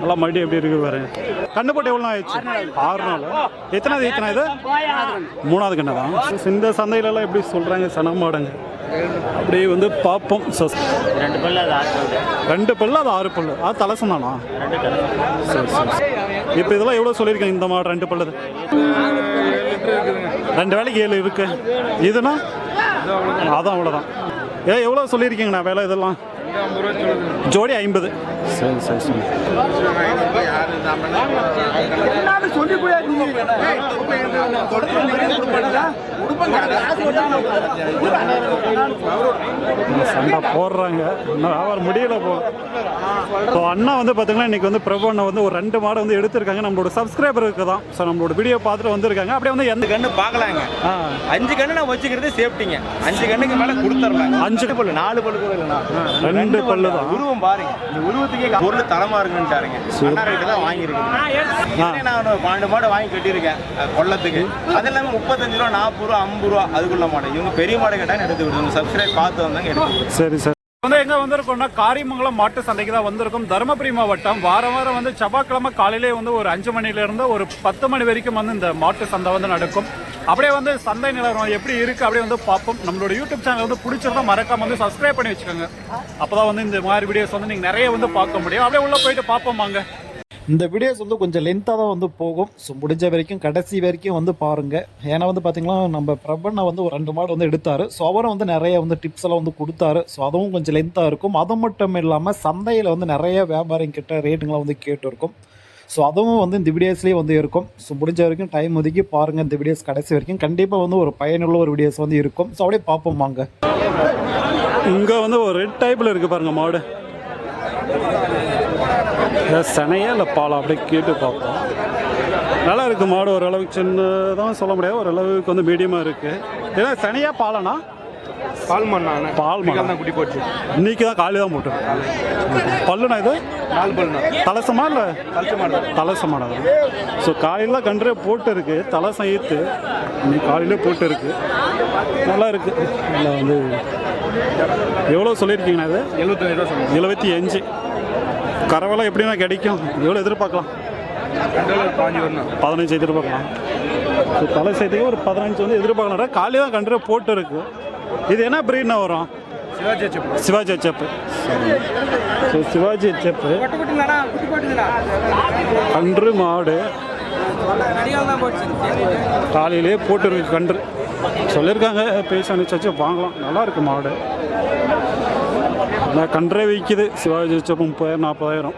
நல்லா மறுபடியும் எப்படி இருக்கு பாருங்க கண்ணு போட்டு எவ்வளோ ஆயிடுச்சு ஆறு நாள்? எத்தனாவது எத்தனை இது? மூணாவது கண்ணு தான் இந்த சந்தையிலலாம் எப்படி சொல்கிறாங்க சனமாடங்க அப்படியே வந்து பார்ப்போம். சஸ் ரெண்டு பல்லு அது ஆறு பல்லு. ரெண்டு பல்லு அது ஆறு பல்லு. அது தலசம் தானா சரி சரி. இப்போ இதெல்லாம் எவ்வளோ சொல்லியிருக்கேன் இந்த மாடு ரெண்டு பல்லு? ரெண்டு வேலைக்கு ஏழு இருக்கு. இதுனா அதான் அவ்வளோதான் ஏ எவ்வளோ சொல்லியிருக்கீங்கண்ணா? வேலை இதெல்லாம்? ஜோடி ஐம்பது சரி சரி சரி. சண்டை போடுறாங்க. இன்னும் வியாபாரம் முடியல போ. ஸோ அண்ணா வந்து பார்த்தீங்கன்னா இன்னைக்கு வந்து பிரபு அண்ணா வந்து ஒரு ரெண்டு மாடை வந்து எடுத்திருக்காங்க. நம்மளோட சப்ஸ்கிரைபருக்கு தான் ஸோ நம்மளோட வீடியோ பார்த்துட்டு வந்திருக்காங்க. அப்படியே வந்து எந்த கண்ணு பார்க்கலாங்க. அஞ்சு கண்ணு நான் வச்சுக்கிறது சேஃப்டிங்க அஞ்சு கண்ணுக்கு மேல கொடுத்துறலாம் அஞ்சு பல்லு நாலு பல்லு கூட இல்லைண்ணா. ரெண்டு பல்லு. தான் உருவம் பாருங்க. இந்த உருவத்துக்கே பொருள் தரமா இருக்குன்ட்டாருங்க அண்ணா கிட்ட தான் வாங்கியிருக்கேன் நான் ஒரு பன்னெண்டு மாடு வாங்கி கட்டியிருக்கேன் அஹ், கொல்லத்துக்கு அது இல்லாம முப்பத்தஞ்சு ரூபா நாற்பது ரூபா ஐம்பது ரூபா அதுக்குள்ள மாடு. இவங்க பெரிய மாடு கேட்டாங்க எடுத்து விடுங்க. சப்ஸ்கிரைப் பார்த்து வந்தாங்க எடுத்து சரி சரி. வந்து எங்க வந்திருக்கோம்னா காரிமங்கலம் மாட்டு சந்தைக்கு தான் வந்திருக்கோம். தருமபுரி மாவட்டம். வாரம் வாரம் வந்து செவ்வாய்க்கிழமை காலையிலே வந்து ஒரு அஞ்சு மணில இருந்து ஒரு பத்து மணி வரைக்கும் வந்து இந்த மாட்டு சந்தை வந்து நடக்கும். அப்படியே வந்து சந்தை நிலவரம் எப்படி இருக்குது அப்படியே வந்து பார்ப்போம். நம்மளோட யூடியூப் சேனல் வந்து பிடிச்சிருந்தா மறக்காம வந்து சப்ஸ்கிரைப் பண்ணி வச்சுக்கோங்க. அப்பதான் வந்து இந்த மாதிரி வீடியோஸ் வந்து நீங்கள் நிறைய வந்து பார்க்க முடியும். அப்படியே உள்ளே போயிட்டு பார்ப்போம் வாங்க. இந்த வீடியோஸ் வந்து கொஞ்சம் லென்த்தாக தான் வந்து போகும். ஸோ முடிஞ்ச வரைக்கும் கடைசி வரைக்கும் வந்து பாருங்கள் ஏன்னா வந்து பார்த்திங்கன்னா நம்ம பிரபனை வந்து ஒரு ரெண்டு மாடு வந்து எடுத்தார். ஸோ அவரும் வந்து நிறைய வந்து டிப்ஸ் எல்லாம் வந்து கொடுத்தாரு. ஸோ அதுவும் கொஞ்சம் லென்த்தாக இருக்கும். அது மட்டும் இல்லாமல் சந்தையில் வந்து நிறைய வியாபாரிங்கிட்ட ரேட்டுங்களாம் வந்து கேட்டுருக்கும். ஸோ அதுவும் வந்து இந்த வீடியோஸ்லேயே வந்து இருக்கும். ஸோ முடிஞ்ச வரைக்கும் டைம் ஒதுக்கி பாருங்கள் இந்த வீடியோஸ் கடைசி வரைக்கும். கண்டிப்பாக வந்து ஒரு பயனுள்ள ஒரு வீடியோஸ் வந்து இருக்கும். ஸோ அப்படியே பார்ப்போம் வாங்க. இங்கே வந்து ஒரு ரெட் டைப்பில் இருக்குது பாருங்கள் மாடு. சனையா இல்லை பாலம் அப்படியே கேட்டு பார்ப்போம். நல்லா இருக்குது மாடு. ஓரளவுக்கு சின்னதான் சொல்ல முடியாது. ஓரளவுக்கு வந்து மீடியமாக இருக்குது ஏன்னா சனையா பாலனா பால் மண்ணா? பால் குட்டி போச்சு. இன்னைக்கு தான் காலி தான் போட்டு பல்லுனா இது? நாலு பல்லுண்ணா. தலசமா இல்லை? கழிச்சு மாடு. தலசமான ஸோ காலையில் கன்றே போட்டு இருக்கு. தலசம் ஈத்து இன்னைக்கு காலையிலே போட்டு இருக்கு. நல்லா இருக்கு. வந்து எவ்வளோ சொல்லியிருக்கீங்கண்ணா இது? எழுபத்தஞ்சு ரூபா சொல்லுங்க எழுபத்தி அஞ்சு. கரவெல்லாம் எப்படின்னா கிடைக்கும்? எவ்வளோ எதிர்பார்க்கலாம்? பதினஞ்சு எதிர்பார்க்கலாம். ஸோ தலை சேர்த்துக்கு ஒரு பதினஞ்சு வந்து எதிர்பார்க்கலாம். காலையில் தான் கன்று போட்டு இருக்கு. இது என்ன பிரீட்னா வரும்? சிவாஜி வச்சு சிவாஜி ஹெச்சப்பு ஸோ சிவாஜி ஹெச்சப்பு கன்று மாடு. காலையிலே போட்டு இருக்கு கன்று. சொல்லியிருக்காங்க பேசி அனுப்பிச்சாச்சு வாங்கலாம். நல்லா இருக்கு மாடு. நான் கன்றே விற்கிது சிவாஜி ஹெச்சப்பு முப்பதாயிரம் நாற்பதாயிரம்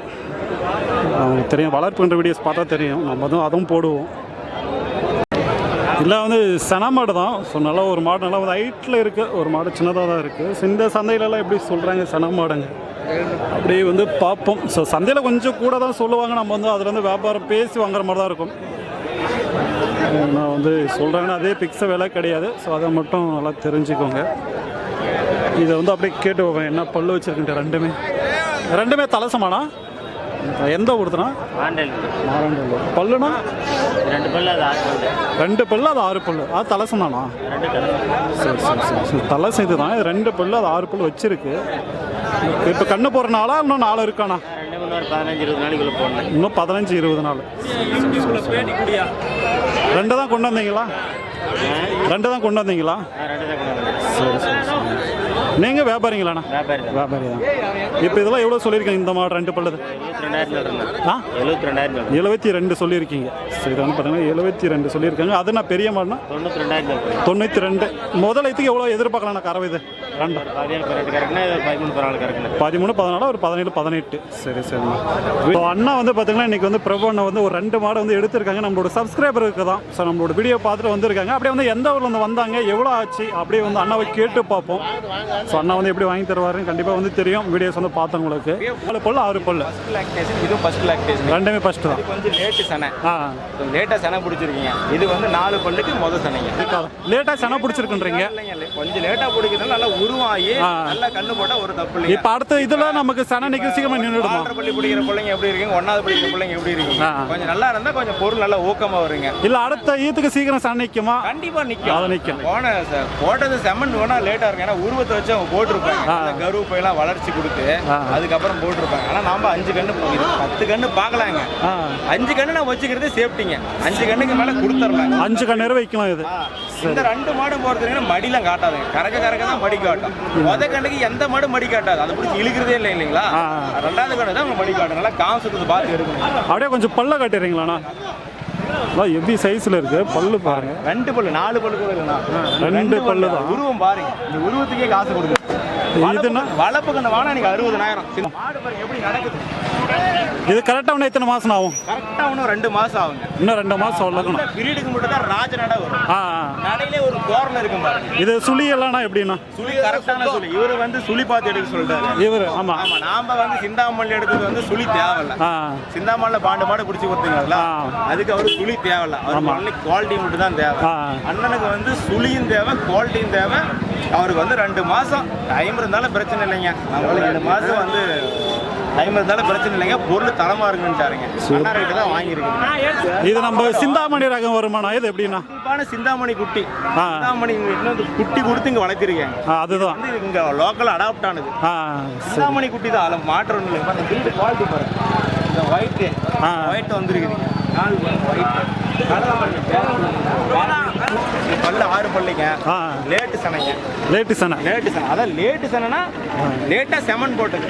அவங்களுக்கு தெரியும். வளர்ப்பு கன்று வீடியோஸ் பார்த்தா தெரியும். நம்ம வந்து அதுவும் போடுவோம். இல்லை வந்து சென மாடு தான். ஸோ நல்லா ஒரு மாடு நல்லா வந்து ஹைட்டில் இருக்குது ஒரு மாடு சின்னதாக தான் இருக்குது ஸோ இந்த சந்தையிலலாம் எப்படி சொல்கிறாங்க சென மாடுங்க? அப்படியே வந்து பார்ப்போம். ஸோ சந்தையில் கொஞ்சம் கூட தான் சொல்லுவாங்க. நம்ம வந்து அதில் வந்து வியாபாரம் பேசி வாங்குற மாதிரி தான் இருக்கும். நான் வந்து சொல்கிறாங்கன்னா அதே பிக்ஸ விலை கிடையாது. ஸோ அதை மட்டும் நல்லா தெரிஞ்சுக்கோங்க. இதை வந்து அப்படியே கேட்டு வைப்பேன் என்ன பல்லு வச்சுருக்குன்ட்டு ரெண்டுமே. ரெண்டுமே தலசமானா? எந்த ஊருதுனா ஆண்டல் நாராயண பல்லுனா? ரெண்டு பல்லு அது ஆறு பல்லு. ரெண்டு பல்லு அது ஆறு பல்லு. அது தலசம் தானா ரெண்டு கல்லு சரி சரி சரி சரி. தலை செய்து தான். இது ரெண்டு பல்லு அது ஆறு பல்லு வச்சிருக்கு. இப்போ கண்ணு போகிற நாளா இன்னும் நாள் இருக்காண்ணா இன்னும் பதினஞ்சு இருபது நாள். ரெண்டு தான் கொண்டு வந்தீங்களா? ரெண்டு தான் கொண்டு வந்தீங்களா? சரி சரி. நீங்கள் வியாபாரிங்களாண்ணா? வியாபாரி தான். இப்போ இதெல்லாம் எவ்வளோ சொல்லியிருக்கீங்க இந்த மாடு ரெண்டு பல்லுது ஆ? எழுபத்தி ரெண்டாயிரம். எழுபத்தி ரெண்டு சொல்லியிருக்கீங்க. சரி வந்து பார்த்தீங்கன்னா எழுபத்தி ரெண்டு சொல்லியிருக்காங்க. அது நான் பெரிய மாடுனா தொண்ணூற்றி ரெண்டாயிரம் சொல்றேன். தொண்ணூற்றி ரெண்டு. முதலத்துக்கு எவ்வளோ எதிர்பார்க்கலாம் நான் கறவை இது? ரெண்டா பதினேழு பதினெட்டு கரெக்டுனா இது பதிமூணு பதினாலு பதிமூணு பதினாலு ஒரு பதினேழு பதினெட்டு. சரி சரிண்ணா இப்போ அண்ணா வந்து பார்த்தீங்கன்னா இன்னைக்கு வந்து பிரபு அண்ணா வந்து ஒரு ரெண்டு மாடு வந்து எடுத்திருக்காங்க. நம்மளோட சப்ஸ்கிரைபருக்கு தான். ஸோ நம்மளோட வீடியோ பார்த்துட்டு வந்திருக்காங்க. அப்படியே வந்து எந்த ஊர்ல இருந்து வந்தாங்க எவ்வளோ ஆச்சு அப்படியே வந்து அண்ணாவை கேட்டு பார்ப்போம். ஸோ அண்ணா வந்து எப்படி வாங்கி தருவாருன்னு கண்டிப்பாக வந்து தெரியும். வீடியோஸ் வந்து பார்த்தவங்களுக்கு நாலு பல்லு ஆறு பல்லு. லாக்டேஷன் இதுவும் ஃபர்ஸ்ட் லாக்டேஷன் ரெண்டுமே ஃபஸ்ட்டு தான். இது கொஞ்சம் லேட்டு சனை. ஆ. லேட்டாக சனை பிடிச்சிருக்கீங்க. இது வந்து நாலு பல்லுக்கு முத சனைங்க. லேட்டாக சென பிடிச்சிருக்குன்றீங்க. கொஞ்சம் லேட்டாக பிடிக்கிறதுனால நல்லா உருவம் உருவாகி. நல்லா கண்ணு போட்டா ஒரு தப்பு இல்லைங்க இப்போ அடுத்த இதுல நமக்கு சன நிக்க சீக்கிரமா நின்றுடுமா பள்ளி படிக்கிற பிள்ளைங்க எப்படி இருக்கீங்க? ஒன்னாவது படிக்கிற பிள்ளைங்க எப்படி இருக்கீங்க. கொஞ்சம் நல்லா இருந்தா கொஞ்சம் பொருள் நல்லா ஊக்கமா வருங்க. இல்ல அடுத்த ஈத்துக்கு சீக்கிரம் சன நிக்குமா? கண்டிப்பா அது நிக்கும். நிக்கும் போன சார் போட்டது செம்மண் வேணா லேட்டா இருக்கும். ஏன்னா உருவத்தை வச்சு அவங்க போட்டிருப்பாங்க. கருவு எல்லாம் வளர்ச்சி கொடுத்து. அதுக்கப்புறம் போட்டிருப்பாங்க. ஆனா நாம அஞ்சு கண்ணு பத்து கண்ணு பார்க்கலாங்க. ஆ. அஞ்சு கண்ணு நான் வச்சுக்கிறதே சேஃப்டிங்க அஞ்சு கண்ணுக்கு மேல கொடுத்துடலாம் அஞ்சு கண் நேரம் வைக்கலாம் இது. இந்த ரெண்டு மாடு போறதுக்கு மடிலாம் காட்டாதுங்க. கறக்க கறக்க தான் மடி காட்டும் முத கண்ணுக்கு எந்த மாடு மடி காட்டாது அதை பிடிச்சி இழுக்கிறதே இல்லை இல்லைங்களா. ரெண்டாவது கண்ணு தான் மடி காட்டும் நல்லா காமிச்சது பார்த்து எடுக்கணும். அப்படியே கொஞ்சம் பல்ல கட்டுறீங்களாண்ணா? அதான் எப்படி சைஸ்ல இருக்கு? பல்லு பாருங்க. ரெண்டு பல்லு நாலு பல்லு கூட இல்லைண்ணா. ரெண்டு பல்லு தான். உருவம் பாருங்க. இந்த உருவத்துக்கே காசு கொடுக்குது. இதுன்னா வளர்ப்பு கண்ணு வாங்கினா நீங்க அறுபதனாயிரம் மாடு பாருங்க எப்படி நடக்குது. இது கரெக்டா இன்னும் எத்தனை மாசம் ஆகும்? கரெக்டா இன்னும் ரெண்டு மாசம் ஆகுங்க. இன்னும் ரெண்டு மாசம் வளர்க்கணும் இந்த பீரியடுக்கு மட்டும் தான் ராஜ நட வரும். ஆ. நடையிலே ஒரு கோரணம் இருக்கும் பாருங்க. இது சுழி எல்லாம்னா எப்படின்னா? சுழி கரெக்டான சுழி. இவரு வந்து சுழி பார்த்து எடுக்க சொல்லிட்டாரு இவர் ஆமா. ஆமா நாம வந்து சிந்தாமல்லி எடுத்தது வந்து சுழி தேவையில்ல. சிந்தாமல்ல பாண்டு மாடு பிடிச்சி கொடுத்தீங்கல்ல? ஆ. அதுக்கு அவரு சுழி தேவையில்ல. அவருக்கு ஒன்லி குவாலிட்டி மட்டும் தான் தேவை. அண்ணனுக்கு வந்து சுழியும் தேவை குவாலிட்டியும் தேவை. அவருக்கு வந்து ரெண்டு மாசம் டைம் இருந்தாலும் பிரச்சனை இல்லைங்க. நம்மளுக்கு ரெண்டு மாசம் வந்து டைம் இருந்தாலும் பிரச்சனை இல்லைங்க. பொருள் தரமா இருக்குன்ட்டாருங்க. அண்ணா கிட்ட தான் வாங்கியிருக்கேன் இது நம்ம சிந்தாமணி ரகம் வருமானா இது எப்படின்னா கண்டிப்பான சிந்தாமணி குட்டி. சிந்தாமணி வந்து குட்டி கொடுத்து இங்க வளர்த்திருக்கேன். அதுதான். வந்து இங்க லோக்கல் அடாப்ட் ஆனது. ஆ சிந்தாமணி குட்டி தான். அதில் மாற்றம் இல்லை அந்த பில்டு குவாலிட்டி பாருங்க. இந்த ஒயிட்டு ஆ. ஒயிட் வந்துருக்குதுங்க. நாலு ஒயிட் பல்லு ஆறு பல்லுங்க. லேட்டு சனைங்க. லேட்டு சனை. லேட்டு சனை. அதான் லேட்டு சனைனா லேட்டாக செமன் போட்டது.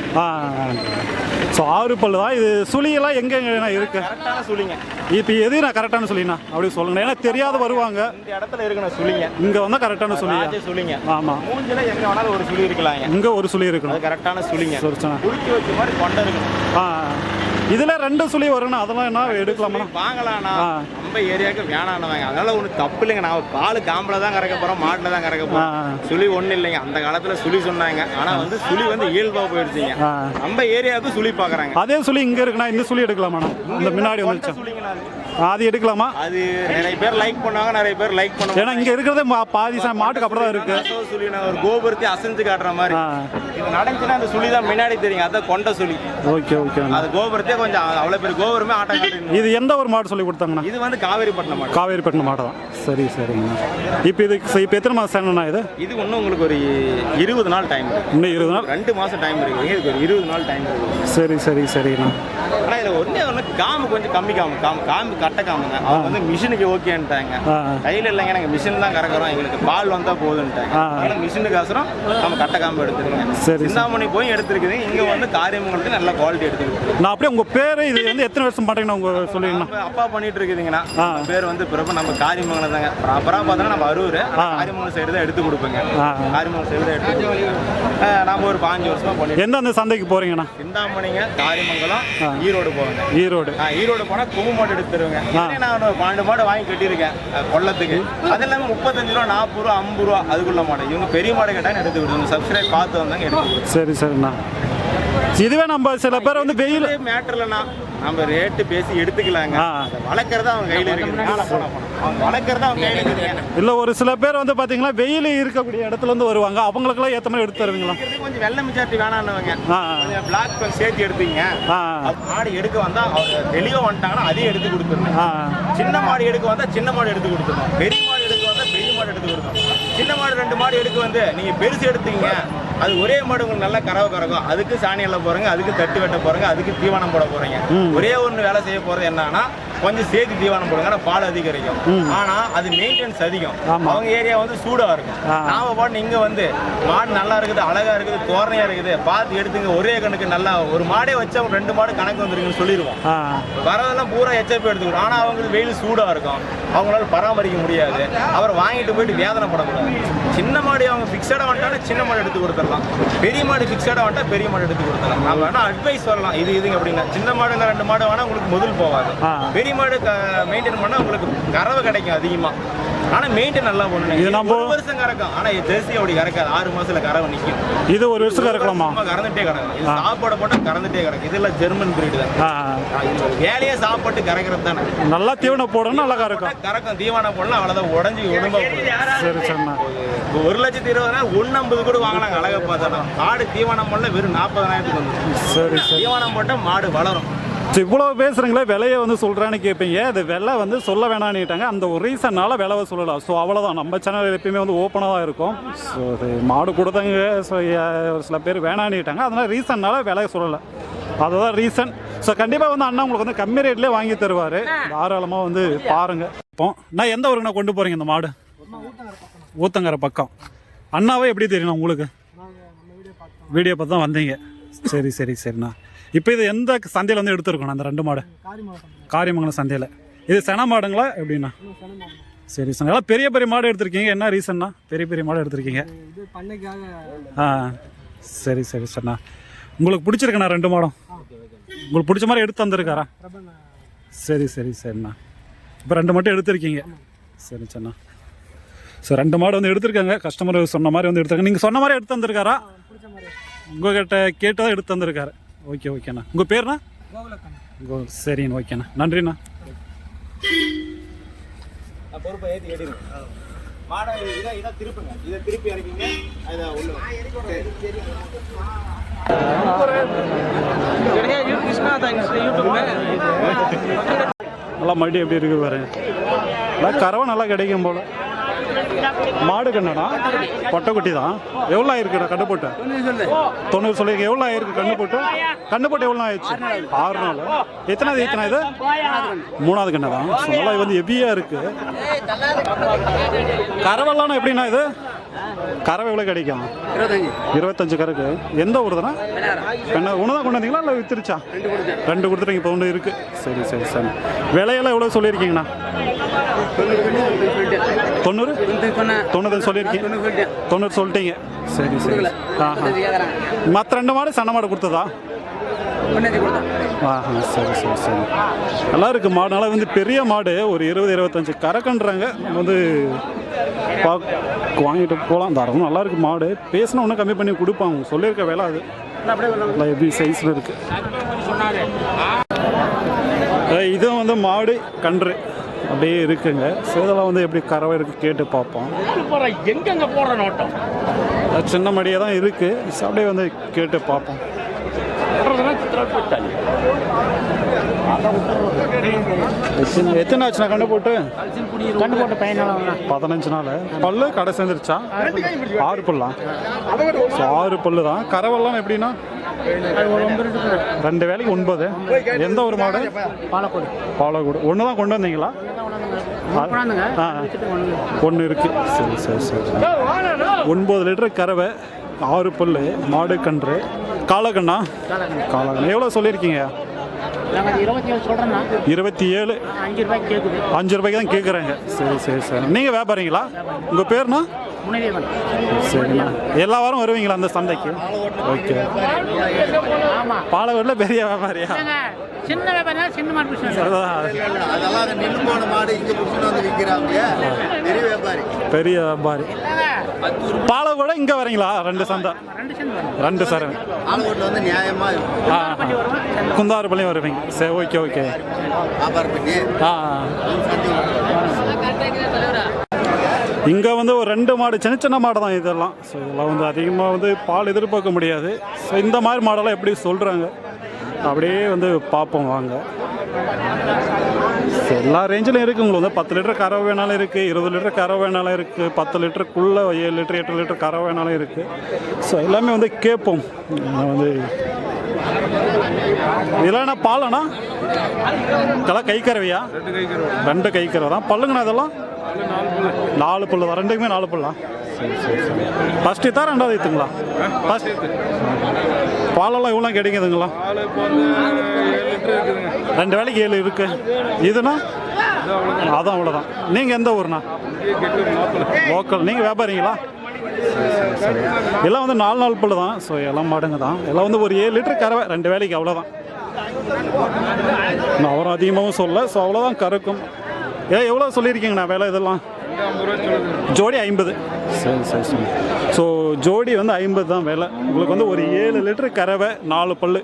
ஸோ ஆறு பல்லு தான். இது சுழியெல்லாம் எங்கெங்க இருக்கு? கரெக்டான சுழிங்க. இப்போ எது நான் கரெக்டான சொல்லிண்ணா அப்படி சொல்லுங்க. ஏன்னா தெரியாத வருவாங்க. இந்த இடத்துல இருக்கணும் சுழிங்க. இங்க வந்தா கரெக்டான ராஜ சுழிங்க. ஆமா. மூஞ்சில எங்க வேணாலும் ஒரு சுழி இருக்கலாங்க. இங்க ஒரு சுழி இருக்கணும். கரெக்டான சுழிங்க. குறுக்கி வச்ச மாதிரி கொண்ட இருக்கணும். ஆ. இதுல ரெண்டு சுழி வரும்னா அதெல்லாம் என்ன எடுக்கலாமா? வாங்கலாம்னா ஆ. நம்ம ஏரியாவுக்கு வேணாம்னுவாங்க. அதனால ஒன்றும் தப்பு இல்லைங்க. நான் பால் காம்பில் தான் கறக்க போகிறோம் மாட்டில் தான் கறக்க. போகிறோம் சுழி ஒன்றும் இல்லைங்க. அந்த காலத்தில் சுழி சொன்னாங்க. ஆனால் வந்து சுழி வந்து இயல்பாக போயிடுச்சுங்க. நம்ம ஏரியாவுக்கு சுழி பார்க்குறாங்க அதே சுழி இங்க இருக்குண்ணா இந்த சுழி எடுக்கலாமாண்ணா? இந்த முன்னாடி வந்துச்சு சுழிங்கண்ணா அது. எடுக்கலாமா? அது நிறைய பேர் லைக் பண்ணுவாங்க நிறைய பேர் லைக் பண்ணுவாங்க. ஏன்னா இங்க இருக்கிறதே பாதி மாட்டுக்கு அப்படிதான் இருக்கு. நெசவு சுழி ஒரு கோபுரத்தை அசைஞ்சு காட்டுற மாதிரி. இது நடந்துச்சுன்னா அந்த சுழி தான் முன்னாடி தெரியும் அதான் கொண்ட சுழி. ஓகே ஓகே அது கோபுரத்தே கொஞ்சம் அவ்வளோ பேர் கோபுரமே ஆட்டம் இது எந்த ஒரு மாடு சொல்லி கொடுத்தாங்கண்ணா? இது வந்து காவேரிப்பட்டினம் மாடு. காவேரிப்பட்டினம் மாடு தான். சரி சரிங்கண்ணா. இப்போ இது இப்போ எத்தனை மாதம் சேனண்ணா இது? இது இன்னும் உங்களுக்கு ஒரு இருபது நாள் டைம் இருக்கு. இன்னும் இருபது நாள்? ரெண்டு மாசம் டைம் இருக்கு. இதுக்கு ஒரு இருபது நாள் டைம் இருக்கு. சரி சரி சரிண்ணா ஆனா இதுல ஒண்ணே ஒண்ணு காம்பு கொஞ்சம் கம்மி காம்பு காம்பு காம்பு கட்ட காம்புங்க அவங்க வந்து மிஷினுக்கு ஓகேன்ட்டாங்க. கையில இல்லைங்க நாங்க மிஷின் தான் கறக்குறோம். எங்களுக்கு பால் வந்தா போதுன்ட்டாங்க. அதனால மிஷினுக்கு அவசரம் நம்ம கட்ட காம்பு எடுத்துருங்க சரி. சிந்தாமணி போய் எடுத்துருக்குது. இங்க வந்து காரியங்களுக்கு நல்ல குவாலிட்டி எடுத்துருக்கு நான் அப்படியே உங்கள் பேர் இது வந்து எத்தனை வருஷம் பண்ணுறீங்கண்ணா உங்கள் சொல்லுங்கண்ணா அப்பா பண்ணிட்டு இருக்குதுங்கண்ணா. பேர் வந்து பிறப்பு நம்ம காரியமங்கலம் தாங்க. ப்ராப்பரா பார்த்தோன்னா நம்ம அரூர். காரியமங்கலம் சைடு தான் எடுத்து கொடுப்போங்க. காரியமங்கலம் சைடு தான் எடுத்து கொடுப்போங்க. நாம ஒரு பாஞ்சு வருஷமா பண்ணிட்டு எந்த அந்த சந்தைக்கு போகிறீங்கண்ணா சிந்தாமணிங்க காரியமங்கலம் ஈரோடு போவாங்க. ஈரோடு. ஈரோடு போனா கொம்பு மாடு நான் பன்னெண்டு மாடு வாங்கி கட்டியிருக்கேன் அஹ், கொல்லத்துக்கு அது இல்லாமல் முப்பத்தஞ்சு ரூபா நாற்பது ரூபா ஐம்பது ரூபா அதுக்குள்ள மாடு. இவங்க பெரிய மாடு கேட்டாங்க எடுத்து விடுவாங்க. சப்ஸ்கிரைப் பார்த்து வந்தாங்க எடுத்து சரி சரிண்ணா. இதுவே நம்ம சில பேர் வந்து வெயில் மேட்டர்லனா நம்ம ரேட்டு பேசி எடுத்துக்கலாங்க. வளர்க்கறது அவங்க கையில. அவங்க வளர்க்கறது அவங்க கையில இருக்குதுங்க இல்லை ஒரு சில பேர் வந்து பார்த்தீங்கன்னா வெயில் இருக்கக்கூடிய இடத்துல இருந்து வருவாங்க. அவங்களுக்கெல்லாம் ஏற்ற மாதிரி எடுத்து தருவீங்களா? கொஞ்சம் வெள்ளை ஆ கொஞ்சம் பிளாக் பெல் சேர்த்து எடுத்தீங்க. மாடு எடுக்க வந்தா அவங்க தெளிவா வந்துட்டாங்கன்னா அதையும் எடுத்து கொடுத்துருங்க ஆ சின்ன மாடு எடுக்க வந்தா சின்ன மாடு எடுத்து கொடுத்துருவோம் பெரிய மாடு எடுக்க வந்தா பெரிய மாடு எடுத்து கொடுத்தோம் சின்ன மாடு ரெண்டு மாடு எடுக்க வந்து நீங்க பெருசு எடுத்தீங்க. அது ஒரே மாடு உங்களுக்கு நல்லா கறவை கறக்கும். அதுக்கு சாணி எல்லாம் போறீங்க அதுக்கு தட்டு வெட்ட போறீங்க அதுக்கு தீவனம் போட போறீங்க. ஒரே ஒன்று வேலை செய்ய போறது என்னன்னா கொஞ்சம் சேர்த்து தீவனம் போடுங்க ஆனா பால் அதிகரிக்கும். ஆனா அது மெயின்டெனன்ஸ் அதிகம். அவங்க ஏரியா வந்து சூடா இருக்கும். நாம பாட்டு இங்க வந்து மாடு நல்லா இருக்குது அழகா இருக்குது தோரணையா இருக்குது. பார்த்து எடுத்துங்க ஒரே கணக்கு நல்லா ஒரு மாடே வச்சா ரெண்டு மாடு கணக்கு வந்துருக்குன்னு சொல்லிடுவோம். வரதெல்லாம் பூரா எச்சப்பி எடுத்துக்கணும் ஆனால் அவங்களுக்கு வெயில் சூடாக இருக்கும். அவங்களால பராமரிக்க முடியாது. அவர் வாங்கிட்டு போயிட்டு வேதனைப்படக்கூடாது. சின்ன மாடு அவங்க ஃபிக்ஸடாக வந்துட்டாலும் சின்ன மாடு எடுத்து கொடுத்துடலாம். பெரிய மாடு ஃபிக்ஸடாக வந்துட்டா பெரிய மாடு எடுத்து கொடுத்துடலாம். நம்ம வேணா அட்வைஸ் வரலாம் இது இதுங்க அப்படின்னா சின்ன மாடு ரெண்டு மாடு வேணா உங்களுக்கு முதல் போகாது. ஆ. பெரிய மாடு மெயின்டைன் பண்ணால் உங்களுக்கு கறவை கிடைக்கும் அதிகமாக ஆனா மெயின்டைன் நல்லா இது பண்ணுங்க நம்ம- ஒரு வருஷம் கறக்கும். ஆனா ஜெர்சி அப்படி கறக்காது. ஆறு மாசத்துல கறவை நிக்கும். இது ஒரு வருஷத்துக்கு இருக்கலாமா சும்மா கறந்துட்டே கிடக்கும். இது சாப்பாடு போட்டா கறந்துட்டே கிடக்கும். இதெல்லாம் ஜெர்மன் பிரீடு தான். இது வேலையே சாப்பாட்டு கறக்கிறது தானே. நல்லா தீவனம் போடணும் நல்லா இருக்கும் கறக்கும். தீவனம் போடலாம் அவ்வளவுதான். உடஞ்சி உடம்பா. சரி சரிண்ணா இப்போ ஒரு லட்சத்தி இருபதாயிரம் ஒன்னு ஐம்பது கூட வாங்கலாம் அழகா பார்த்தா மாடு தீவனம் போடல வெறும் நாற்பதாயிரத்துக்கு வந்து சரி சரி. தீவனம் போட்டா மாடு வளரும். இவ்வளோ பேசுகிறீங்களே விலையை வந்து சொல்கிறான்னு கேட்பீங்க அது விலை வந்து சொல்ல வேணான்னுட்டாங்க அந்த ஒரு ரீசன்னால விலை சொல்லலாம் ஸோ அவ்வளோதான் நம்ம சேனல் எப்பயுமே வந்து ஓப்பனாக தான் இருக்கும். ஸோ அது மாடு கொடுத்தாங்க ஸோ ஒரு சில பேர் வேணான்னுட்டாங்க அதனால ரீசன்னால விலை சொல்லலை. அதுதான் ரீசன். ஸோ கண்டிப்பாக வந்து அண்ணா உங்களுக்கு வந்து கம்மி ரேட்லேயே வாங்கி தருவார். தாராளமாக வந்து பாருங்க. இப்போ நான் எந்த ஊருக்கு கொண்டு போகிறீங்க இந்த மாடு? ஊத்தங்கரை பக்கம். அண்ணாவே எப்படி தெரியணும் உங்களுக்கு? வீடியோ பார்த்து தான் வந்தீங்க. சரி சரி சரிண்ணா. இப்போ இது எந்த சந்தையில் வந்து எடுத்துருக்கணும் அந்த ரெண்டு மாடு? காரியமங்கலம் சந்தையில். இது சென மாடுங்களா எப்படின்னா சரி சார். நல்லா பெரிய பெரிய மாடு எடுத்திருக்கீங்க. என்ன ரீசன்னா? பெரிய பெரிய மாடு எடுத்திருக்கீங்க. ஆ சரி சரி சரிண்ணா. உங்களுக்கு பிடிச்சிருக்கண்ணா ரெண்டு மாடும்? உங்களுக்கு பிடிச்ச மாதிரி எடுத்து வந்திருக்காரா பிரபன் சரி சரி சரிண்ணா. இப்போ ரெண்டு மட்டும் எடுத்திருக்கீங்க. சரி சரிண்ணா. ஸோ ரெண்டு மாடு வந்து எடுத்திருக்காங்க. கஸ்டமர் சொன்ன மாதிரி வந்து எடுத்தாங்க நீங்கள் சொன்ன மாதிரி எடுத்து வந்திருக்காரா பிடிச்ச மாதிரி. உங்ககிட்ட கேட்டதாக எடுத்து வந்திருக்காரு ஓகே ஓகேண்ணா. உங்கள் பேர்ண்ணா? கோ சரிண்ணா ஓகேண்ணா. நன்றிண்ணா. நான் பொறுப்பை ஏற்றி கேட்டிருங்க மாடை இதை இதை திருப்புங்க. இதை திருப்பி இறக்கிங்க. அதை உள்ள நல்லா மடி எப்படி இருக்கு பாரு. நல்லா கறவை நல்லா கிடைக்கும் போல. மாடு கண்ணடா பொட்டைக்குட்டி தான் எவ்வளோ ஆயிருக்குடா கண்ணு போட்டு தொண்ணூறு சொல்லியிருக்கு எவ்வளோ ஆயிருக்கு கண்ணு போட்டு கண்ணு போட்டு எவ்வளோ ஆயிடுச்சு ஆறு நாள் எத்தனாவது எத்தனை இது? மூணாவது கண்ணு தான். நல்லா வந்து ஹெவியாக இருக்கு. கரவெல்லாம் எப்படிண்ணா இது? கறவை எவ்வளோ கிடைக்கும்? இருபத்தஞ்சு கறக்கு. எந்த ஊருதுண்ணா என்ன ஒன்று தான் கொண்டு வந்தீங்களா இல்லை வித்துருச்சா? ரெண்டு கொடுத்துட்டீங்க இப்போ ஒன்று இருக்குது சரி சரி சரி. விலையெல்லாம் எவ்வளோ சொல்லியிருக்கீங்கண்ணா? தொண்ணூறு? தொண்ணூறு சொல்லியிருக்கீங்க. தொண்ணூறு சொல்லிட்டீங்க. சரி சரி. ஆஹா. மற்ற ரெண்டு மாடு சண்டை மாடு கொடுத்ததா? ஆஹா சரி சரி சரி. நல்லா இருக்கு மாடு. நல்லா வந்து பெரிய மாடு. ஒரு இருபது இருபத்தஞ்சு கறக்கன்றாங்க வந்து பா வாங்கிட்டு போகலாம் தரவும் நல்லா இருக்கு மாடு. பேசினா ஒன்றும் கம்மி பண்ணி கொடுப்பாங்க. சொல்லியிருக்க வேலை அது. எப்படி சைஸில் இருக்கு. அஹ் இதுவும் வந்து மாடு கன்று. அப்படியே இருக்குங்க. ஸோ இதெல்லாம் வந்து எப்படி கறவை இருக்கு கேட்டு பார்ப்போம். எங்கெங்க போற நோட்டம்? சின்ன மடியாக தான் இருக்கு. ஸோ அப்படியே வந்து கேட்டு பார்ப்போம். எத்தனை ஆச்சுண்ணா கண்டு போட்டு கண்ணு போட்ட பையனால பதினஞ்சு நாள். பல்லு கடை சேர்ந்துருச்சா? ஆறு பல்லா? ஸோ ஆறு பல்லு தான் கறவெல்லாம் எப்படின்னா ரெண்டு வேலைக்கு ஒன்பது. எந்த ஒரு மாடு? பாலக்கோடு. பாலக்கூடு. ஒன்று தான் கொண்டு வந்தீங்களா? ஆ ஒன்று இருக்கு. சரி சரி சரி. ஒன்பது லிட்டர் கறவை ஆறு பல்லு மாடு கன்று காலக்கண்ணா? காலக்கண்ணா. எவ்வளோ சொல்லியிருக்கீங்க? இருபத்தி ஏழு அஞ்சு ரூபாய்க்கு தான் கேட்குறாங்க சரி சரி சரி. நீங்கள் வியாபாரிங்களா? உங்கள் பேர்னா சரிண்ணா எல்லா வாரம் வருவீங்களா அந்த சந்தைக்கு? ஓகே. ஆமாம் பாலவரில் பெரிய வியாபாரியா? சின்ன வியாபாரம் சின்ன வியாபாரி. பெரிய வியாபாரி. பாலகோட இங்கே வரீங்களா? ரெண்டு சந்தை. ரெண்டு சார் வந்து நியாயமா குந்தாறுபாளையம் வருவீங்க. சரி ஓகே ஓகே ஆ இங்கே வந்து ஒரு ரெண்டு மாடு சின்ன சின்ன மாடு தான் இதெல்லாம். ஸோ இதெல்லாம் வந்து அதிகமாக வந்து பால் எதிர்பார்க்க முடியாது. ஸோ இந்த மாதிரி மாடெல்லாம் எப்படி சொல்கிறாங்க அப்படியே வந்து பார்ப்போம் வாங்க. எல்லா ரேஞ்சிலும் இருக்குது உங்களுக்கு வந்து பத்து லிட்டர் கறவை வேணாலும் இருக்குது இருபது லிட்டர் கறவை வேணாலும் இருக்குது பத்து லிட்டருக்குள்ளே ஏழு லிட்டர் எட்டு லிட்டர் கறவை வேணாலும் இருக்குது ஸோ எல்லாமே வந்து கேட்போம். நான் வந்து இதெல்லாம் என்ன பாலண்ணா இதெல்லாம் கை கறவையா ரெண்டு கை கறவை தான். பல்லுங்கண்ணா இதெல்லாம்? நாலு பல்லு தான். ரெண்டுக்குமே நாலு பல்லா? சரி சரி சரி ஃபஸ்ட்டு தான் ரெண்டாவது ஈத்துங்களா ஃபஸ்ட் பாலெல்லாம் இவ்வளோ கிடைக்குதுங்களா? ரெண்டு வேலைக்கு ஏழு இருக்கு. இதுனா? அதான் அவ்வளோதான். நீங்கள் எந்த ஊர்ண்ணா? லோக்கல். நீங்கள் வியாபாரிங்களா. எல்லாம் வந்து நாலு நாள் பல்லு தான். ஸோ எல்லாம் மாடுங்க தான். எல்லாம் வந்து ஒரு ஏழு லிட்டர் கறவை ரெண்டு வேலைக்கு அவ்வளோதான் நான் அவரும் அதிகமாகவும் சொல்ல ஸோ அவ்வளோதான் கறக்கும். ஏ எவ்வளோ சொல்லியிருக்கீங்கண்ணா வேலை இதெல்லாம்? ஜோடி ஐம்பது. சரி சரி சரி. ஸோ ஜோடி வந்து ஐம்பது தான் வேலை. உங்களுக்கு வந்து ஒரு ஏழு லிட்டர் கறவை நாலு பல்லு.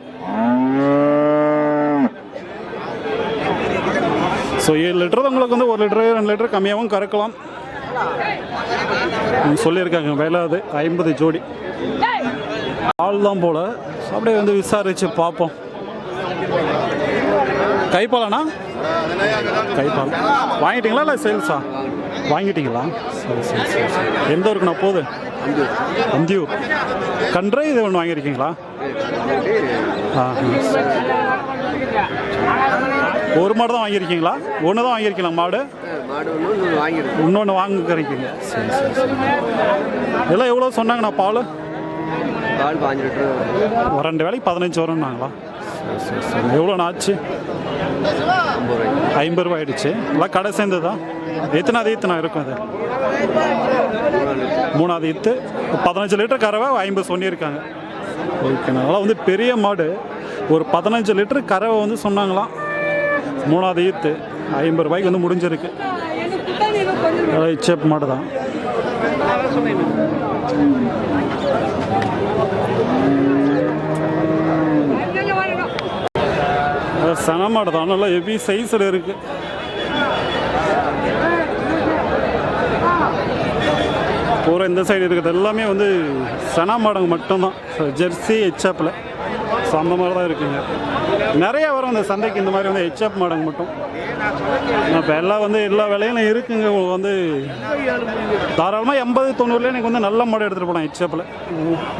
ஸோ ஏழு லிட்டர் தான் உங்களுக்கு வந்து ஒரு லிட்டர் ரெண்டு லிட்டர் கம்மியாகவும் கறக்கலாம். சொல்லியிருக்காங்க வேலாது அது ஐம்பது ஜோடி. ஆள் தான் போல. அப்படியே வந்து விசாரிச்சு பார்ப்போம். கைப்பாலண்ணா கைப்பால் வாங்கிட்டீங்களா இல்லை சேல்ஸா? வாங்கிட்டீங்களா? சரி சரி சரி எந்த ஊருக்குண்ணா போகுது? அந்தியூர். கன்றை இது ஒன்று வாங்கியிருக்கீங்களா? ஆ ஒரு மாடு தான் வாங்கியிருக்கீங்களா? ஒன்று தான் வாங்கியிருக்கீங்களா மாடு? இன்னொன்று வாங்கிக்கிறீங்க சரி சரி சரி. எல்லாம் எவ்வளோ சொன்னாங்கண்ணா பால்? பால் பாஞ்சு லிட்டர். ரெண்டு வேலைக்கு பதினஞ்சு வரும்னாங்களா? சரி சரி சரி. எவ்வளோண்ணா ஆச்சு? ஐம்பது ரூபாய் ஆயிடுச்சு. எல்லாம் கடை சேர்ந்ததா? எத்தனாவது ஈத்துனா இருக்கும் அது? மூணாவது ஈத்து. பதினஞ்சு லிட்டர் கறவை ஐம்பது சொல்லியிருக்காங்க. ஓகேண்ணா. அதெல்லாம் வந்து பெரிய மாடு. ஒரு பதினஞ்சு லிட்டர் கறவை வந்து சொன்னாங்களாம். மூணாவது ஈத்து ஐம்பது ரூபாய்க்கு வந்து முடிஞ்சிருக்கு. சேப் மாடு தான். சன மாடு தான் நல்லா ஹெவி சைஸில் இருக்கு. பூரா இந்த சைடு இருக்கிறது எல்லாமே வந்து சனா மாடங்க மட்டும்தான். ஜெர்சி எச்சாப்பில் ஸோ அந்த மாதிரி தான் இருக்குங்க. நிறைய வரும் இந்த சந்தைக்கு. இந்த மாதிரி வந்து ஹெச்அப் மாடுங்க மட்டும். இப்போ எல்லாம் வந்து எல்லா விலையிலும் இருக்குங்க. உங்களுக்கு வந்து தாராளமாக எண்பது தொண்ணூறுல எனக்கு வந்து நல்ல மாடு எடுத்துகிட்டு போகலாம் ஹெச்அப்பில்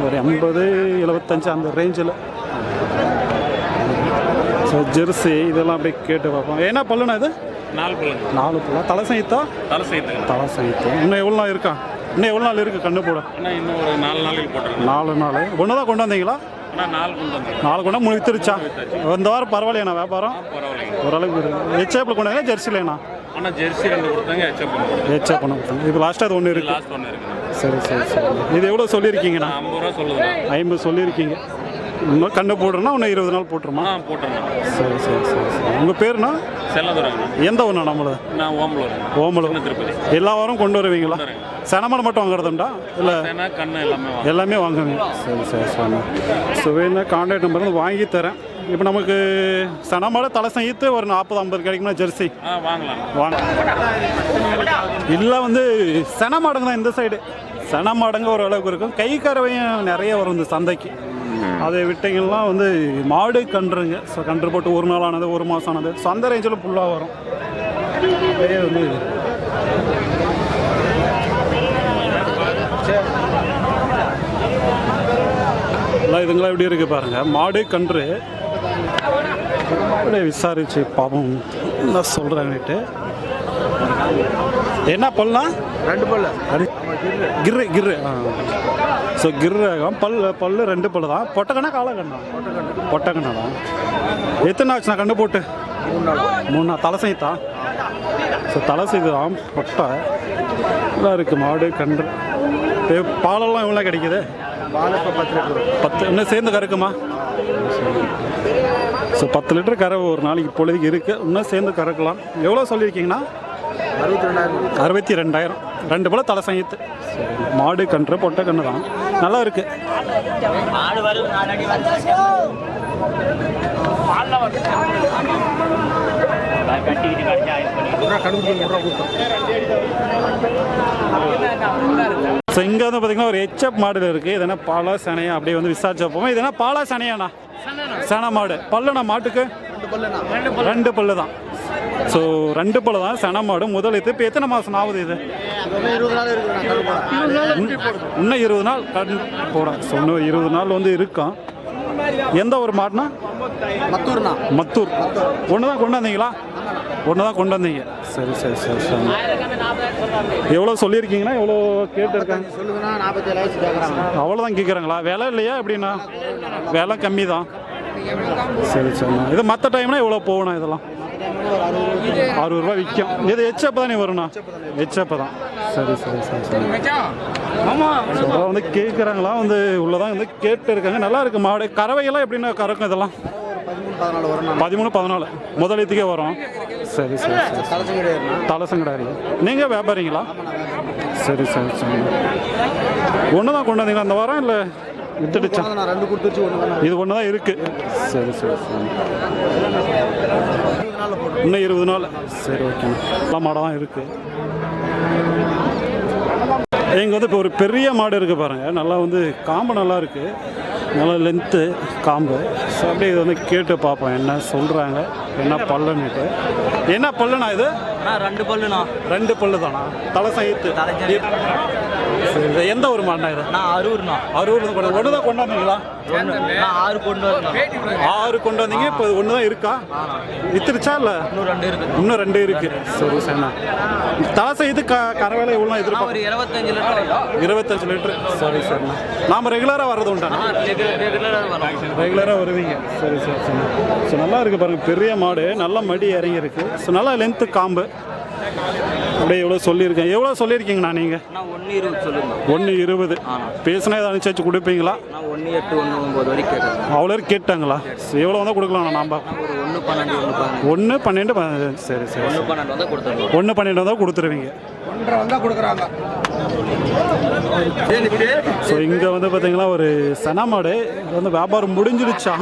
ஒரு எண்பது எழுபத்தஞ்சு அந்த ரேஞ்சில் ஸோ ஜெர்சி இதெல்லாம் அப்படியே கேட்டு பார்ப்போம். என்ன பல்லுண்ணா இது? நாலு பிள்ளைங்க நாலு பல்லா? தலை சைத்தா? தலை சேர்த்துக்கலாம் தலை சைத்து. இன்னும் எவ்வளோ நாள் இருக்கா? இன்னும் எவ்வளோ நாள் இருக்குது கண்ணு போட? இன்னும் ஒரு நாலு நாளைக்கு போட்டுருக்கேன் நாலு நாள். ஒன்று தான் கொண்டு வந்தீங்களா? நாலு கொண்டு கொண்டா முடித்துருச்சா இந்த வாரம் பரவாயில்லையாண்ணா வியாபாரம்? ஓரளவுக்கு இருக்குது ஹெச்ஏப்பில் கொண்டாங்க ஜெர்சிலேண்ணா ஆனால் ஜெர்சி ரெண்டு கொடுத்தாங்க ஹெச்அப் பண்ணி ஹெச்ஏப் பண்ண இப்போ லாஸ்ட்டாக அது ஒன்று இருக்குது லாஸ்ட் ஒன்று இருக்குண்ணா சரி சரி சரி. இது எவ்வளோ சொல்லியிருக்கீங்கண்ணா ஐம்பது ரூபா சொல்லுதுண்ணா. ஐம்பது சொல்லியிருக்கீங்க. இன்னும் கண்ணு போடுறேன்னா இன்னும் இருபது நாள் போட்டுருமா? ஆ சரி சரி சரி சரி. உங்கள் பேருண்ணா செல்லதுறாங்கண்ணா எந்த ஒன்றா நம்மளது? நான் ஓமலூர். சின்ன திருப்பதி. எல்லா வாரம் கொண்டு வருவீங்களா? சனமடை மட்டும் வாங்குறதுண்டா? இல்லை? கண்ணு எல்லாமே எல்லாமே வாங்குவீங்க சரி சரி சரி. ஸோ வேணா கான்டாக்ட் நம்பர் வந்து வாங்கி தரேன். இப்போ நமக்கு சனமடை தலசம் ஈத்து ஒரு நாற்பது ஐம்பது கிடைக்குமா ஜெர்சி? வாங்கலாம். வாங்க. இல்லை வந்து சென மாடுங்க தான் இந்த சைடு சென மாடுங்க ஓரளவுக்கு இருக்கும். கை கறவையும் நிறைய வரும் இந்த சந்தைக்கு. அதை விட்டீங்கன்னா வந்து மாடு கன்றுங்க. ஸோ கன்று போட்டு ஒரு நாள் ஆனது ஒரு மாதம் ஆனது. ஸோ அந்த ரேஞ்சில் ஃபுல்லாக வரும். நிறைய வந்து எல்லாம் இதுங்களாம் எப்படி இருக்கு பாருங்க. மாடு கன்று. அப்படியே விசாரிச்சு பாப்போம். என்ன சொல்கிறாங்கன்ட்டு என்ன பல்லாம் ரெண்டு பல்லு. கிர்ரு கிர்ரு. ஆ. ஸோ கிர்ரகம் பல் பல்லு ரெண்டு பல்லு தான். பொட்டக்கண்ணா காலக்கண்ணா பொட்டக்கண்ணா தான். எத்தனை ஆச்சுண்ணா கண்டு போட்டு? மூணு நாள். தலை செய்தா ஸோ தலை செய்து பொட்டை. நல்லா இருக்குது மாடு கன்று. பாலெல்லாம் எவ்வளோ கிடைக்குது? பத்து. பத்து இன்னும் சேர்ந்து கறக்குமா? ஸோ பத்து லிட்டர் கறவை ஒரு நாளைக்கு இப்பொழுதுக்கு இருக்குது இன்னும் சேர்ந்து கறக்கலாம். எவ்வளோ சொல்லியிருக்கீங்கன்னா அறுபத்தி ரெண்டாயிரம். அறுபத்தி ரெண்டாயிரம். ரெண்டு போல தலை சங்கத்து மாடு கன்று பொட்டை கன்று தான். நல்லா இருக்கு. ஸோ இங்கே வந்து பார்த்தீங்கன்னா ஒரு ஹெச்எப் மாடு இருக்குது இது என்ன பாலா சனையா? அப்படியே வந்து விசாரிச்சா போவோம் இது என்ன பாலா சனையாண்ணா? சன மாடு. பல்லுண்ணா மாட்டுக்கு? ரெண்டு பல்லு தான். ஸோ ரெண்டு பல்லு தான் சன மாடு முதல் இது. இப்போ எத்தனை மாதம் ஆகுது இது? இன்னும் இருபது நாள் கண் போட. ஸோ இன்னும் இருபது நாள் வந்து இருக்கும் எந்த ஒரு மாடுனா? மத்தூர்ண்ணா மத்தூர். ஒன்று தான் கொண்டு வந்தீங்களா? ஒன்று தான் கொண்டு வந்தீங்க. சரி சரி சரி சரி. எவ்வளோ சொல்லியிருக்கீங்கன்னா எவ்வளோ கேட்டுருக்காங்க? அவ்வளோதான் கேட்குறாங்களா விலை இல்லையா எப்படின்னா? விலை கம்மி தான் சரி. சரிண்ணா இது மற்ற டைம்னா எவ்வளோ போகணும் இதெல்லாம்? அறுபது ரூபா விற்கும். இது எச்சப்ப தானே வரும்ண்ணா எச்சப்ப தான் சரி சரி சரி. சரி அதெல்லாம் வந்து கேட்குறாங்களா வந்து உள்ளதான் வந்து கேட்டு இருக்காங்க நல்லா இருக்கு. மாடு. கறவையெல்லாம் எப்படின்னா கறக்கும் இதெல்லாம்? பதிமூணு பதினாலு. முதலீத்துக்கே வரும். சரி சரி தலசங்கடாரி. நீங்கள் வியாபாரிங்களா? சரி சரி சரி. ஒன்று தான் கொண்டு வந்தீங்களா அந்த வாரம் இல்லை வித்துடுச்சா? நான் ரெண்டு கொடுத்துச்சு ஒன்று இது ஒன்று தான் இருக்குது சரி சரி சரி. இன்னும் இருபது நாள். சரி ஓகேண்ணா நல்ல மாடாக தான் இருக்குது இங்கே வந்து இப்போ ஒரு பெரிய மாடு இருக்குது பாருங்கள் நல்லா வந்து காம்பு நல்லா இருக்குது நல்லா லென்த்து காம்பு. ஸோ அப்படியே இது வந்து கேட்டு பார்ப்போம். என்ன சொல்கிறாங்க என்ன பல்லுன்னுட்டு. என்ன பல்லுண்ணா இது? ரெண்டு பல்லுண்ணா. ரெண்டு பல்லு தானா தலை சைத்து. சரி. எந்த ஒரு மாடுண்ணா இது? நான் அரூர்ண்ணா. அரூர் கொண்டு ஒன்று தான் கொண்டு வந்தீங்களா? நான் ஆறு கொண்டு வரேன் ஆறு கொண்டு வந்தீங்க இப்போ ஒன்று தான் இருக்கா? வித்துருச்சா இல்லை? இன்னும் ரெண்டு இருக்கு. இன்னும் ரெண்டு இருக்கு. சரி சரிண்ணா தலசை இது க கரவேலை எவ்வளோ நான் எதிர்பார்க்க ஒரு இருபத்தஞ்சு லிட்டர் இருபத்தஞ்சு லிட்டரு. சரி சரிண்ணா நாம் ரெகுலராக வர்றது உண்டாண்ணா ரெகுலராக வருவீங்க. சரி சரி சரி ஸோ நல்லா இருக்குது பாருங்கள் பெரிய மாடு நல்ல மடி இறங்கி இருக்கு ஸோ நல்லா லென்த்து காம்பு. அப்படியே எவ்வளோ சொல்லியிருக்கேன். எவ்வளோ சொல்லியிருக்கீங்கண்ணா நீங்கள் நான் ஒன்று இருபது சொல்லுங்க ஒன்று இருபது. பேசினா இதை அனுசரிச்சு கொடுப்பீங்களா? நான் ஒன்று எட்டு ஒன்று ஒம்பது வரைக்கும் கேட்குறேன் அவ்வளோ கேட்டாங்களா? சரி எவ்வளோ வந்தால் கொடுக்கலாம் நாம் ஒரு ஒன்று பன்னெண்டு ஒன்று பன்னெண்டு ஒன்று பன்னெண்டு சரி சரி ஒன்று பன்னெண்டு வந்தால் கொடுத்துருவோம் ஒன்று பன்னெண்டு வந்தால் கொடுத்துருவீங்க. ஒன்றரை வந்தால் கொடுக்குறாங்க. ஸோ இங்கே வந்து பார்த்தீங்கன்னா ஒரு சன மாடு இது வந்து வியாபாரம் முடிஞ்சிருச்சா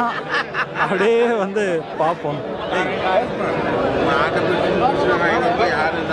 அப்படியே வந்து பார்ப்போம்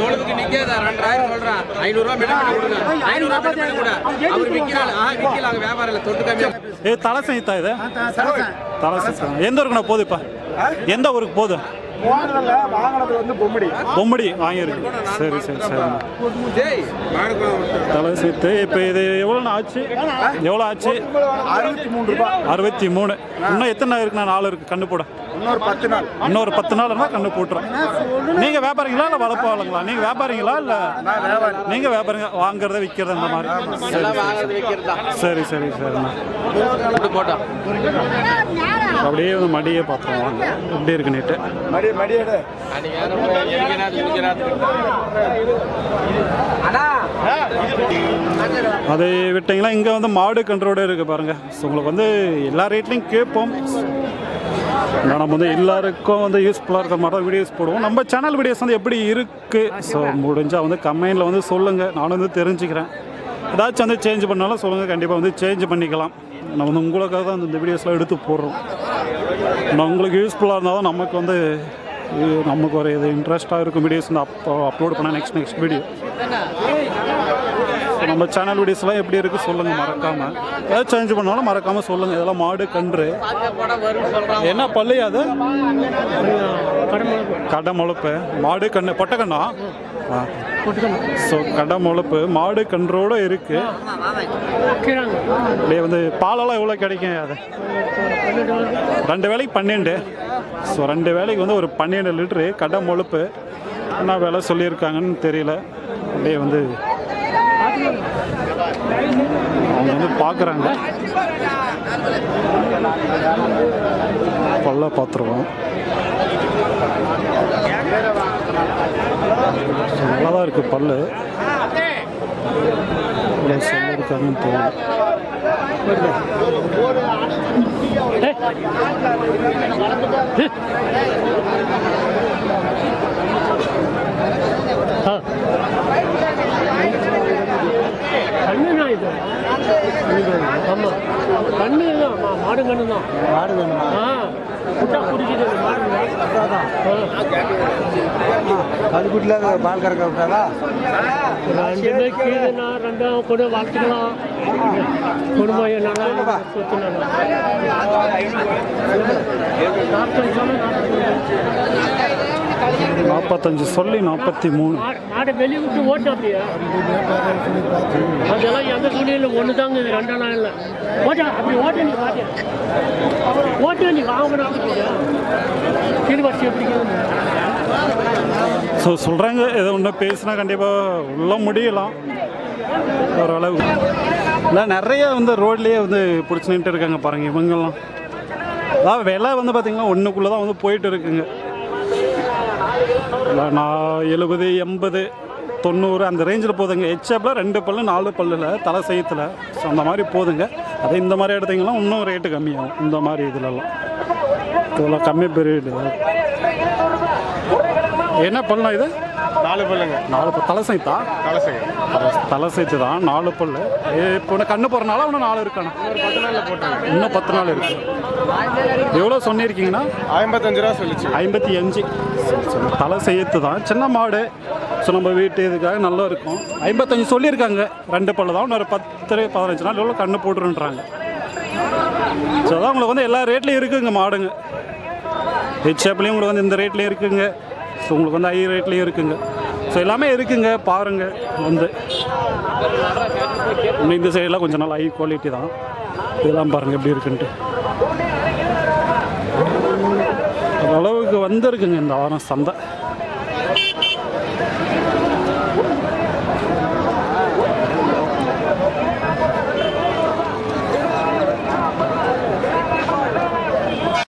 தொழுவுக்கு நிக்காத ரெண்டாயிரம் சொல்றேன் ஐநூறுரூவா மிடம் பண்ணி கொடுங்க. ஐநூறுரூவா மிடம் பண்ணி கூட. அவர் விற்கிறாள். ஆ விற்கலாங்க வியாபாரம் இல்லை. தொட்டு கம்மியாக ஏ தலை சைத்தா இது? தலை சைத்தா. எந்த ஊருக்குண்ணா போகுது இப்போ? எந்த ஊருக்கு போகுது? பொம்மடி. வாங்கியிருக்கு. சரி சரி சரி. தலை சீத்து. இப்போ இது எவ்வளோண்ணா ஆச்சு? எவ்வளோ ஆச்சு? அறுபத்தி மூணு ரூபாய். அறுபத்தி மூணு. இன்னும் எத்தனை இருக்குண்ணா நாலு இருக்கு. கண்ணு போட. இன்னொரு பத்து நாள். இன்னொரு பத்து நாள் இருந்தால் கண்ணு போட்டுரும் நீங்க வியாபாரிங்களா இல்லை வளர்ப்பாளங்களா நீங்க வியாபாரிங்களா இல்லை நீங்க வியாபாரிங்க வாங்குறத விற்கிறது அந்த மாதிரி? சரி சரி சரி. சரிண்ணா அப்படியே வந்து மடியை பார்த்துருவோம் வாங்க. எப்படி இருக்கு நேற்று அதை விட்டீங்களா? இங்கே வந்து மாடு கன்றோட இருக்குது பாருங்கள் ஸோ உங்களுக்கு வந்து எல்லா ரேட்லையும் கேட்போம். நம்ம வந்து எல்லாருக்கும் வந்து யூஸ்ஃபுல்லாக இருக்கிற மாதிரி தான் வீடியோஸ் போடுவோம். நம்ம சேனல் வீடியோஸ் வந்து எப்படி இருக்குது ஸோ முடிஞ்சால் வந்து கமெண்டில் வந்து சொல்லுங்கள் நானும் வந்து தெரிஞ்சுக்கிறேன். ஏதாச்சும் வந்து சேஞ்ச் பண்ணாலும் சொல்லுங்கள் கண்டிப்பாக வந்து சேஞ்ச் பண்ணிக்கலாம். நம்ம வந்து உங்களுக்காக தான் இந்த வீடியோஸ்லாம் எடுத்து போடுறோம். நான் உங்களுக்கு யூஸ்ஃபுல்லாக இருந்தால் தான் நமக்கு வந்து இது நமக்கு ஒரு இது இன்ட்ரெஸ்ட்டாக இருக்கும் வீடியோஸ் வந்து அப்போ அப்லோட் பண்ண நெக்ஸ்ட் நெக்ஸ்ட் வீடியோ நம்ம சேனல் வீடியோஸ்லாம் எப்படி இருக்குது சொல்லுங்கள் மறக்காமல் ஏதாவது சேஞ்ச் பண்ணாலும் மறக்காமல் சொல்லுங்கள் இதெல்லாம் மாடு கன்று. என்ன பள்ளி அது? கடை முளப்பு மாடு கண்ணு பொட்டை கண்ணா ஸோ கடை முளப்பு மாடு கன்றோடு இருக்குது அப்படியே வந்து பாலெல்லாம் எவ்வளோ கிடைக்கும் அது? ரெண்டு வேலைக்கு பன்னெண்டு. ஸோ ரெண்டு வேலைக்கு வந்து ஒரு பன்னெண்டு லிட்ரு கடை முழுப்பு என்ன விலை சொல்லியிருக்காங்கன்னு தெரியல. அப்படியே வந்து அவங்க வந்து பார்க்குறாங்க. பல்ல பார்த்துருவோம். நல்லா தான் இருக்குது பல்லு சொல்லியிருக்காங்கன்னு தெரியல கண்ணு தான் இது ஆமாம் கண்ணு தான் மா- மாடு கண்ணு தான் மாடு வேணுமா ஆ குட்டா குடிக்குது அந்த மாடு கதுக்குட்டில் பால் கறக்க விட்டாரா ரெண்டுமே கீழேனா ரெண்டும் கூட வளர்த்துக்கலாம் குடும்பம் என்னன்னா சொத்து நாற்பத்தஞ்சு சொல்லி நாற்பத்தி மூணு. மாடை வெளியே விட்டு ஓட்டு அப்படியே? அதெல்லாம் எந்த சூழ்நிலையில் ஒன்று தாங்க இது ரெண்டெல்லாம் இல்லை. ஓட்ட அப்படி ஓட்ட நீ பாட்டு ஓட்ட நீ வாங்கணும் வரிசை எப்படி ஸோ சொல்கிறாங்க ஏதோ ஒன்று பேசினா கண்டிப்பாக உள்ள முடியலாம். ஓரளவு இல்லை நிறைய வந்து ரோட்லேயே வந்து பிடிச்சி நின்றுட்டு இருக்காங்க பாருங்க இவங்கெல்லாம். அதாவது விலை வந்து பார்த்திங்கன்னா ஒன்றுக்குள்ளே தான் வந்து போயிட்டு இருக்குங்க. நான் எழுபது எண்பது தொண்ணூறு அந்த ரேஞ்சில் போதுங்க. ஹெச்எப்பில் ரெண்டு பல்லு நாலு பல்லில் தலை செய்யத்தில் ஸோ அந்த மாதிரி போதுங்க. அதே இந்த மாதிரி எடுத்தீங்கன்னா இன்னும் ரேட்டு கம்மியாகும். இந்த மாதிரி இதுலலாம். இதெல்லாம் கம்மி பீரியடு என்ன பண்ணலாம் இது? நாலு பல்லுங்க. நாலு பல். தலை சைத்தா? கலசைங்க தலை சைத்து தான் நாலு பல்லு. இப்போ உனக்கு கண்ணு போகிறனால இன்னும் நாலு இருக்காண்ணா பத்து நாளில் போட்டாங்க. இன்னும் பத்து நாள் இருக்கு. எவ்வளோ சொன்னிருக்கீங்கன்னா? ஐம்பத்தஞ்சு ரூபா சொல்லிச்சு. ஐம்பத்தி அஞ்சு. தலை செய்யத்து தான் சின்ன மாடு. ஸோ நம்ம வீட்டு இதுக்காக நல்லா இருக்கும். ஐம்பத்தஞ்சு சொல்லியிருக்காங்க. ரெண்டு பல்லு தான். இன்னொரு பத்து பதினஞ்சு நாள் எவ்வளோ கண்ணு போட்டுருன்றாங்க. ஸோ அதான் உங்களுக்கு வந்து எல்லா ரேட்லேயும் இருக்குங்க மாடுங்க. ஹெச்எப்லேயும் உங்களுக்கு வந்து இந்த ரேட்லேயும் இருக்குங்க. ஸோ உங்களுக்கு வந்து ஹை ரேட்லேயும் இருக்குங்க. ஸோ எல்லாமே இருக்குங்க பாருங்க வந்து. இன்னும் இந்த சைடெலாம் கொஞ்சம் நல்லா ஹை குவாலிட்டி தான். இதெல்லாம் பாருங்கள் எப்படி இருக்குன்ட்டு. அளவுக்கு வந்திருக்குங்க இந்த வாரம் சந்தை.